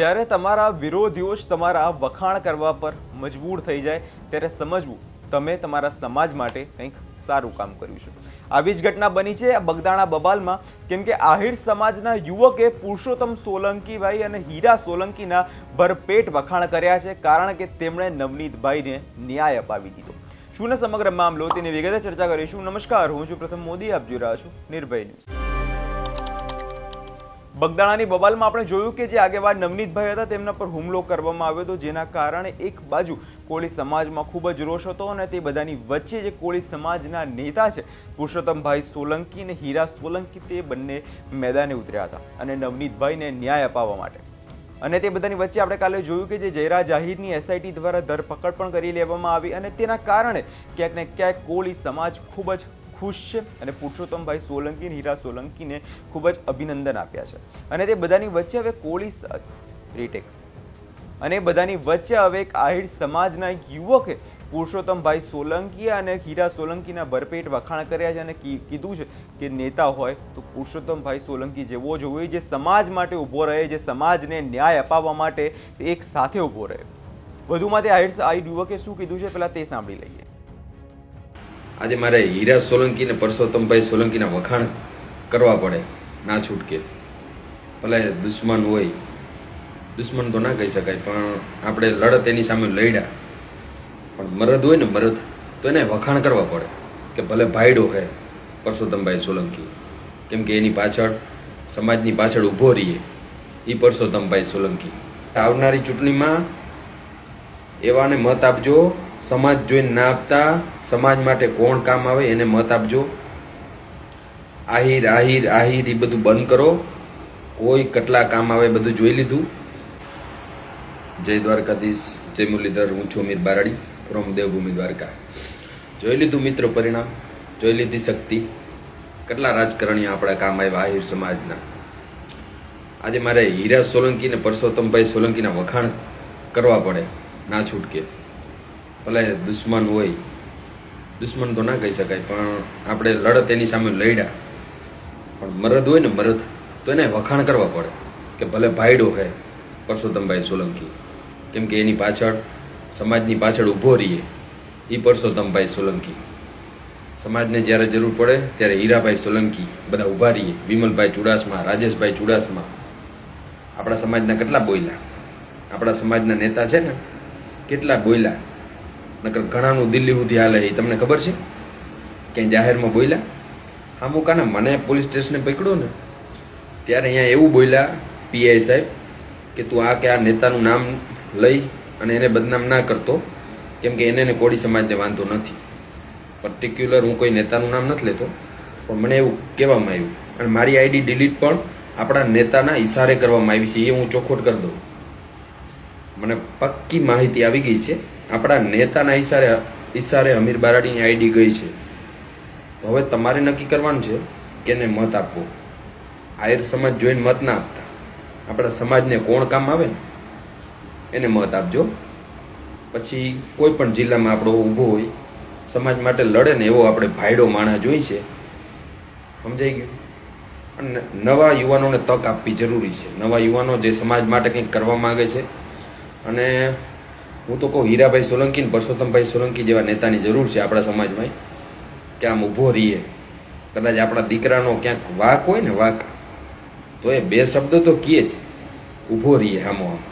જ્યારે તમારા વિરોધીઓ જ તમારા વખાણ કરવા પર મજબૂર થઈ જાય, ત્યારે સમજવું, તમે તમારા સમાજ માટે કંઈક સારું કામ કર્યું છે. આવી જ ઘટના બની છે બગદાણા બબાલમાં. કેમ કે આહિર સમાજના યુવકે પુરુષોત્તમ સોલંકીભાઈ અને હીરા સોલંકીના ભરપેટ વખાણ કર્યા છે, કારણ કે તેમણે નવનીતભાઈને ન્યાય અપાવી દીધો. શું સમગ્ર મામલો? તેની વિગતે ચર્ચા કરીશું. નમસ્કાર, હું છું પ્રથમ મોદી. આપ જોઈ રહ્યા છું નિર્ભય ન્યૂઝ. બગદાણાની બબાલમાં આપણે જોયું કે જે આગેવાન નવનીતભાઈ હતા, તેમના પર હુમલો કરવામાં આવ્યો હતો, જેના કારણે એક બાજુ કોળી સમાજમાં ખૂબ જ રોષ હતો અને તે બધાની વચ્ચે જે કોળી સમાજના નેતા છે, પુરુષોત્તમભાઈ સોલંકી અને હીરા સોલંકી, તે બંને મેદાને ઉતર્યા હતા અને નવનીતભાઈને ન્યાય અપાવવા માટે. અને તે બધાની વચ્ચે આપણે કાલે જોયું કે જે જયરા જાહીરની એસઆઈટી દ્વારા ધરપકડ પણ કરી લેવામાં આવી અને તેના કારણે ક્યાંક ને ક્યાંક કોળી સમાજ ખૂબ જ ખુશ છે અને પુરુષોત્તમભાઈ સોલંકી હીરા સોલંકીને ખૂબ જ અભિનંદન આપ્યા છે. અને તે બધાની વચ્ચે હવે કોળી રીટેક અને બધાની વચ્ચે હવે એક આહિર સમાજના એક યુવકે પુરુષોત્તમભાઈ સોલંકી અને હીરા સોલંકીના ભરપેટ વખાણ કર્યા છે અને કીધું છે કે નેતા હોય તો પુરુષોત્તમભાઈ સોલંકી જેવો જ હોય જે સમાજ માટે ઊભો રહે, જે સમાજને ન્યાય અપાવવા માટે એક સાથે ઊભો રહે. વધુમાં તે આહિર યુવકે શું કીધું છે? પહેલાં તે સાંભળી લઈએ. આજે મારે હીરા સોલંકી ને પરસોત્તમભાઈ સોલંકીના વખાણ કરવા પડે, ના છૂટકે. ભલે દુશ્મન હોય, દુશ્મન તો ના કહી શકાય, પણ આપણે લડત એની સામે લડ્યા. પણ મરદ હોય ને મરદ, તો એને વખાણ કરવા પડે કે ભલે ભાઈડો હે પરસોત્તમભાઈ સોલંકી. કેમ કે એની પાછળ, સમાજની પાછળ ઊભો રહીએ એ પરસોત્તમભાઈ સોલંકી. આવનારી ચૂંટણીમાં એવાને મત આપજો સમાજ જોઈને ના આપતા, સમાજ માટે કોણ કામ આવે એને મત આપજો. આહિર આહિર આહિર એ બધું બંધ કરો. કોઈ કેટલા કામ આવે બધું જોઈ લીધું. જય દ્વારકાધીશ, જય મુરલીધર, હું છું મીર બારાડી ફ્રોમ દેવભૂમિ દ્વારકા. જોઈ લીધું મિત્રો પરિણામ? જોઈ લીધી શક્તિ? કેટલા રાજકારણીઓ આપણા કામ આવ્યા આહિર સમાજના? આજે મારે હીરા સોલંકી ને પરસોત્તમભાઈ સોલંકીના વખાણ કરવા પડે, ના છૂટકે. ભલે દુશ્મન હોય, દુશ્મન તો ના કહી શકાય, પણ આપણે લડત એની સામે લડ્યા. પણ મરદ હોય ને મરદ, તો એને વખાણ કરવા પડે કે ભલે ભાઈડો હે પરસોત્તમભાઈ સોલંકી. કેમ કે એની પાછળ, સમાજની પાછળ ઊભો રહીએ એ પરસોત્તમભાઈ સોલંકી. સમાજને જ્યારે જરૂર પડે, ત્યારે હીરાભાઈ સોલંકી બધા ઊભા રહીએ. વિમલભાઈ ચુડાસમા, રાજેશભાઈ ચુડાસમા. આપણા સમાજના કેટલા બોયલા? આપણા સમાજના નેતા છે ને, કેટલા બોલ્યા નકર ઘણાનું દિલ્હી સુધી હાલે એ તમને ખબર છે? ક્યાંય જાહેરમાં બોલ્યા? હા કાને મને પોલીસ સ્ટેશને પકડ્યો ને, ત્યારે અહીંયા એવું બોલ્યા પીઆઈ સાહેબ કે તું આ કે આ નેતાનું નામ લઈ અને એને બદનામ ના કરતો, કેમ કે એને કોળી સમાજને વાંધો નથી. પર્ટિક્યુલર હું કોઈ નેતાનું નામ નથી લેતો, પણ મને એવું કહેવામાં આવ્યું. અને મારી આઈડી ડિલીટ પણ આપણા નેતાના ઇશારે કરવામાં આવી છે, એ હું ચોખવટ કરી દઉં. મને પક્કી માહિતી આવી ગઈ છે. આપણા નેતાના ઈશારે ઈશારે અમીર બારાડીની આઈડી ગઈ છે. હવે તમારે નક્કી કરવાનું છે કે એને મત આપવો. આયર સમાજ જોઈને મત ના આપતા. આપણા સમાજને કોણ કામ આવે ને, એને મત આપજો. પછી કોઈ પણ જિલ્લામાં આપણો ઊભો હોય, સમાજ માટે લડે ને એવો આપણે ભાઈડો માણસ જોઈ છે. સમજાઈ ગયું? અને નવા યુવાનોને તક આપવી જરૂરી છે. નવા યુવાનો જે સમાજ માટે કંઈક કરવા માગે છે. અને હું તો કહું, હીરાભાઈ સોલંકી ને પરસોત્તમભાઈ સોલંકી જેવા નેતાની જરૂર છે આપણા સમાજમાં કે આમ ઊભો રહીએ. કદાચ આપણા દીકરાનો ક્યાંક વાક હોય ને વાક, તો એ બે શબ્દો તો કીએ જ. ઊભો રહીએ આમો આમ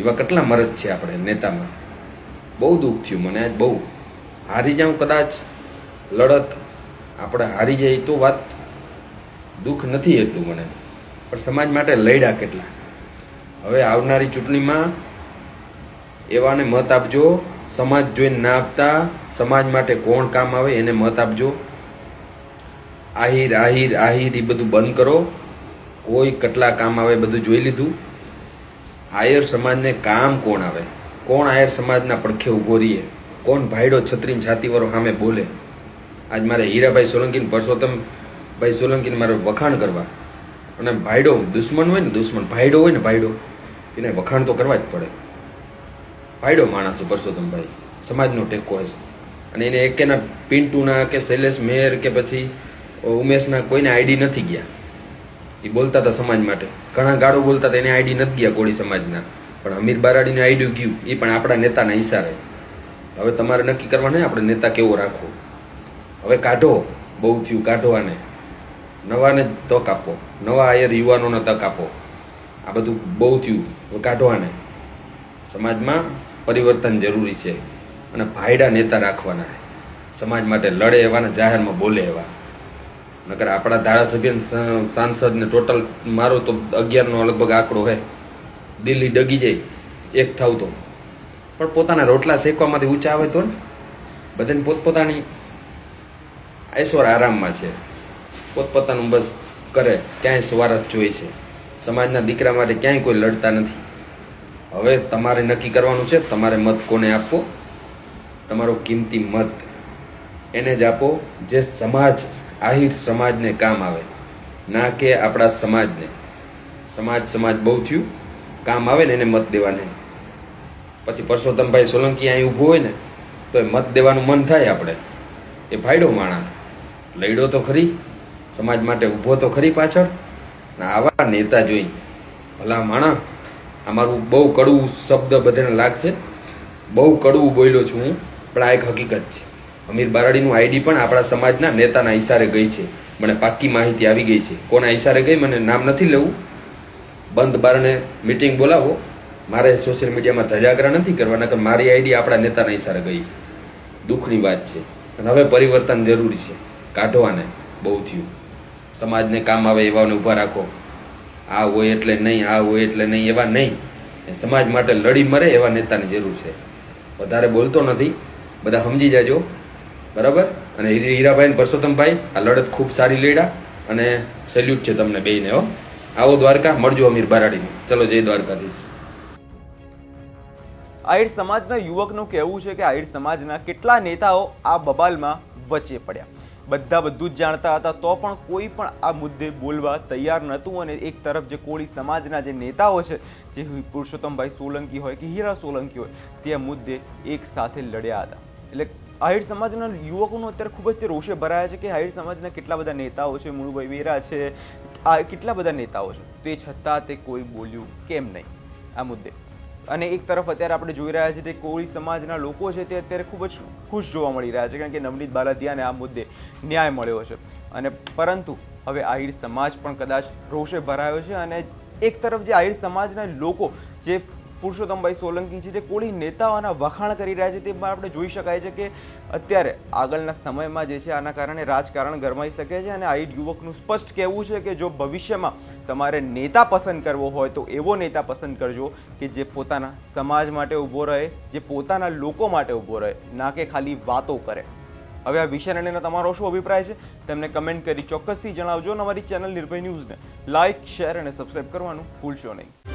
એવા કેટલા મરજ છે આપણે નેતામાં. બહુ દુઃખ થયું મને આજ, બહુ. હારી જાઉં કદાચ લડત, આપણે હારી જઈએ તો વાત દુઃખ નથી એટલું મને. પણ સમાજ માટે લડ્યા કેટલા. હવે આવનારી ચૂંટણીમાં એવાને મત આપજો. સમાજ જોઈને ના આપતા. સમાજ માટે કોણ કામ આવે એને મત આપજો. આહિર આહિર આહિર એ બધું બંધ કરો. કોઈ કેટલા કામ આવે બધું જોઈ લીધું. આયર સમાજને કામ કોણ આવે? કોણ આયર સમાજના પડખે ઊભો રહીએ? કોણ ભાઈડો છત્રીન છાતીવાળો સામે બોલે? આજ મારે હીરાભાઈ સોલંકીને પરસોત્તમ ભાઈ સોલંકીને મારે વખાણ કરવા. અને ભાઈડો દુશ્મન હોય ને દુશ્મન, ભાઈડો હોય ને ભાઈડો, એને વખાણ તો કરવા જ પડે. ભાઈડો માણસ છે પરસોત્તમભાઈ. સમાજનો ટેકો હશે. અને એને એકેના પિન્ટુના કે શૈલેષ મેયર કે પછી ઉમેશના કોઈને આઈડી નથી ગયા. એ બોલતા હતા સમાજ માટે. ઘણા ગાળો બોલતા હતા, એને આઈડી નથી ગયા કોળી સમાજના. પણ અમીર બારાડીને આઈડી ગયું. એ પણ આપણા નેતાના ઈશારે. હવે તમારે નક્કી કરવાને આપણે નેતા કેવો રાખવો. હવે કાઢો. બહુ થયું, કાઢો આને. નવાને તક આપો. નવા આયર યુવાનોને તક આપો. આ બધું બહુ થયું. હવે કાઢો સમાજમાં પરિવર્તન જરૂરી છે અને ભાઈડા નેતા રાખવાના સમાજ માટે લડે એવા ને જાહેરમાં બોલે એવા. નકર આપણા ધારાસભ્ય ને સ- સાંસદ ને ટોટલ મારો તો અગિયારનો લગભગ આંકડો હે. દિલ્હી ડગી જાય, એક થાવ તો. પણ પોતાના રોટલા શેકવામાંથી ઊંચા આવે તો ને? બધાને પોતપોતાની ઐશ્વર આરામમાં છે. પોતપોતાનું બસ કરે, ક્યાંય સવાર જ જોઈ છે. સમાજના દીકરા માટે ક્યાંય કોઈ લડતા નથી. હવે તમારે નક્કી કરવાનું છે, તમારે મત કોને આપવો? તમારો કિંમતી મત એને જ આપો જે સમાજ, આહિર સમાજને કામ આવે. ના કે આપણા સમાજને. સમાજ સમાજ બહુ થયું. કામ આવે ને એને મત દેવાને. પછી પરસોત્તમભાઈ સોલંકી અહીં ઊભું હોય ને, તો એ મત દેવાનું મન થાય આપણે. એ ભાઈડો માણા લડ્યો તો ખરી. સમાજ માટે ઊભો તો ખરી પાછળ. ને આવા નેતા જોઈ, ભલા માણા આ મારું બહુ કડવું શબ્દ બધાને લાગશે. બહુ કડવું બોલ્યો છું હું, પણ આ એક હકીકત છે. અમીર બારાડીનું આઈડી પણ આપણા સમાજના નેતાના ઇશારે ગઈ છે. મને પાક્કી માહિતી આવી ગઈ છે. કોના ઈશારે ગઈ મને નામ નથી લેવું. બંધ બારણે મીટિંગ બોલાવો. મારે સોશિયલ મીડિયામાં ધજાગરા નથી કરવાના કે મારી આઈડી આપણા નેતાના ઇશારે ગઈ. દુઃખની વાત છે. અને હવે પરિવર્તન જરૂરી છે. કાઢો આને બહુ થયું. સમાજને કામ આવે એવાને ઊભા રાખો. આ હોય એટલે નહીં, આ હોય એટલે નહીં, એવા નહીં. સમાજ માટે લડી મરે એવા નેતાની જરૂર છે. વધારે બોલતો નથી. બધા સમજી જાજો. બરાબર? અને હીરા- હીરાભાઈ અને પરસોત્તમભાઈ, આ લડત ખૂબ સારી લડ્યા અને સેલ્યુટ છે તમને બેયને, હો. આવો દ્વારકા, મળજો અમીર બારાડીને. ચલો, જય દ્વારકાધીશ. આહિર સમાજના યુવકનું કહેવું છે કે આહિર સમાજના કેટલા નેતાઓ આ બબાલમાં વચ્ચે પડ્યા. બધા બધું જ જાણતા હતા, તો પણ કોઈ પણ આ મુદ્દે બોલવા તૈયાર નહોતું અને એક તરફ જે કોળી સમાજના જે નેતાઓ છે, જે પુરુષોત્તમભાઈ સોલંકી હોય કે હીરા સોલંકી હોય, તે આ મુદ્દે એક સાથે લડ્યા હતા. એટલે આહિર સમાજના યુવકોનો અત્યારે ખૂબ જ તે રોષે ભરાયા છે કે આહિર સમાજના કેટલા બધા નેતાઓ છે, મુળુભાઈ વેરા છે, આ કેટલા બધા નેતાઓ છે, તે છતાં તે કોઈ બોલ્યું કેમ નહીં, આ મુદ્દે. અને એક તરફ અત્યારે આપણે જોઈ રહ્યા છીએ કે કોળી સમાજના લોકો છે તે અત્યારે ખૂબ જ ખુશ જોવા મળી રહ્યા છે કારણ કે નવનીત બાલાદિયાને આ મુદ્દે ન્યાય મળ્યો છે. અને પરંતુ હવે આહિર સમાજ પણ કદાચ રોષે ભરાયો છે અને એક તરફ જે આહિર સમાજના લોકો જે પુરુષોત્તમભાઈ સોલંકી છે જે કોળી નેતાઓના વખાણ કરી રહ્યા છે તે આપણે જોઈ શકાય છે કે અત્યારે આગળના સમયમાં જે છે આના કારણે રાજકારણ ગરમાઈ શકે છે અને આ યુવકનું સ્પષ્ટ કહેવું છે કે જો ભવિષ્યમાં તમારે નેતા પસંદ કરવો હોય તો એવો નેતા પસંદ કરજો કે જે પોતાના સમાજ માટે ઊભો રહે, જે પોતાના લોકો માટે ઊભો રહે, ના કે ખાલી વાતો કરે. હવે આ વિષયને લઈને તમારો શું અભિપ્રાય છે? તેમને કમેન્ટ કરી ચોક્કસથી જણાવજો અને અમારી ચેનલ નિર્ભય ન્યૂઝને લાઇક શેર અને સબસ્ક્રાઇબ કરવાનું ભૂલશો નહીં.